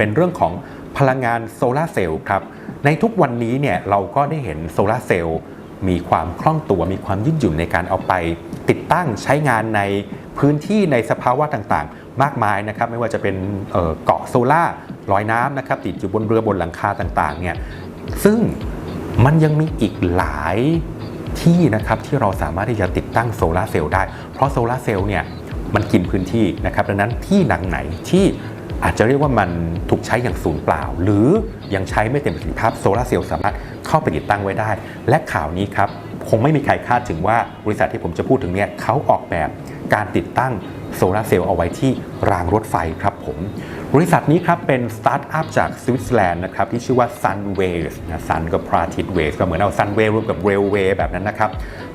เป็นเรื่องของพลังงานโซลาร์เซลล์ครับ ในทุกวันนี้เนี่ยเราก็ได้เห็นโซลาร์เซลล์มีความคล่องตัว มีความยืดหยุ่นในการเอาไป ติดตั้งใช้งานในพื้นที่ในสภาวะต่างๆ มากมายนะครับ ไม่ว่าจะเป็นเกาะโซลาร์ลอยน้ำนะครับ ติดอยู่บนเรือบนหลังคาต่างๆ เนี่ย ซึ่งมันยังมีอีกหลายที่นะครับที่เราสามารถที่จะติดตั้งโซลาร์เซลล์ได้ เพราะโซลาร์เซลล์เนี่ยมันกินพื้นที่นะครับ ดังนั้นที่หนังไหนที่ อาจจะเรียกว่ามันถูกใช้อย่างศูนย์เปล่า หรือยังใช้ไม่เต็มประสิทธิภาพโซลาร์เซลล์สามารถเข้าไปติดตั้งไว้ได้ และข่าวนี้ครับ คงไม่มีใครคาดถึงว่าบริษัทที่ผมจะพูดถึงเนี่ยเขาออกแบบการติดตั้งโซลาร์เซลล์เอาไว้ที่รางรถไฟครับผม บริษัทนี้ครับเป็นสตาร์ทอัพจากสวิตเซอร์แลนด์นะครับที่ชื่อว่า Sunways นะ Sun กับพระอาทิตย์ Ways ก็เหมือนเอา Sunway รวมกับ Railway แบบนั้นนะครับ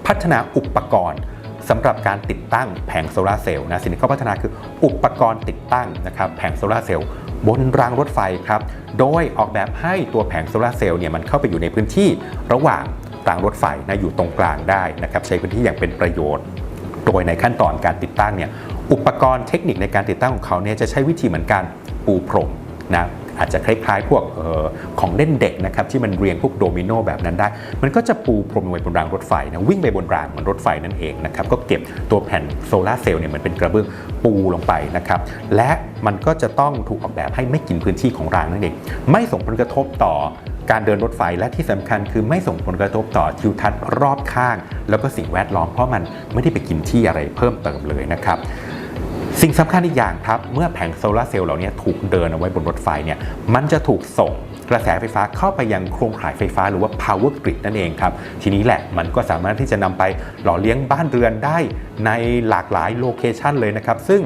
พัฒนาอุปกรณ์ สำหรับการติดตั้งแผงโซลาร์เซลล์นะสิ่งที่เขาพัฒนาคืออุปกรณ์ติดตั้งนะครับแผงโซลาร์เซลล์บนรางรถไฟครับ โดยออกแบบให้ตัวแผงโซลาร์เซลล์เนี่ยมันเข้าไปอยู่ในพื้นที่ระหว่างรางรถไฟนะอยู่ตรงกลางได้นะครับใช้พื้นที่อย่างเป็นประโยชน์ โดยในขั้นตอนการติดตั้งเนี่ยอุปกรณ์เทคนิคในการติดตั้งของเขาเนี่ยจะใช้วิธีเหมือนกันปูพรมนะ อาจจะคล้ายๆ พวกออของเล่นเด็กนะครับที่มันเรียงพวกโดมิโนแบบนั้นได้ มันก็จะปูพรมลงไปบนรางรถไฟนะวิ่งไปบนรางเหมือนรถไฟนั่นเองนะครับก็เก็บตัวแผ่นโซลาร์เซลล์เนี่ยเหมันเป็นกระเบื้องปูลงไปนะครับและมันก็จะต้องถูกออกแบบให้ไม่กินพื้นที่ของรางนั่นเองไม่ส่งผลกระทบต่อการเดินรถไฟและที่สำคัญคือไม่ส่งผลกระทบต่อทิวทัศน์รอบข้าง แล้วก็สิ่งแวดล้อมเพราะมันไม่ได้ไปกินที่อะไรเพิ่มเติมเลยนะครับ สิ่งสำคัญอีกอย่างครับ เมื่อแผงโซลาร์เซลล์เหล่านี้ถูกเดินเอาไว้บนรถไฟเนี่ยมันจะถูกส่งกระแสไฟฟ้าเข้าไปยังโครงข่ายไฟฟ้าหรือว่า power grid นั่นเองครับ ทีนี้แหละมันก็สามารถที่จะนำไปหล่อเลี้ยงบ้านเรือนได้ในหลากหลายโลเคชันเลยนะครับ ซึ่ง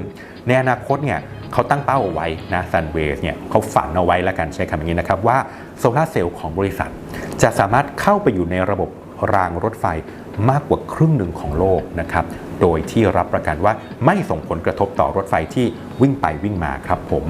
ในอนาคตเนี่ยเขาตั้งเป้าเอาไว้นะซันเวสเนี่ยเขาฝันเอาไว้แล้วกันใช้คำอย่างนี้นะครับ ว่าโซลาร์เซลล์ของบริษัท จะสามารถเข้าไปอยู่ในระบบ รางรถไฟมากกว่าครึ่งหนึ่งของโลกนะครับ โดยที่รับประกันว่าไม่ส่งผลกระทบต่อรถไฟที่วิ่งไปวิ่งมาครับผม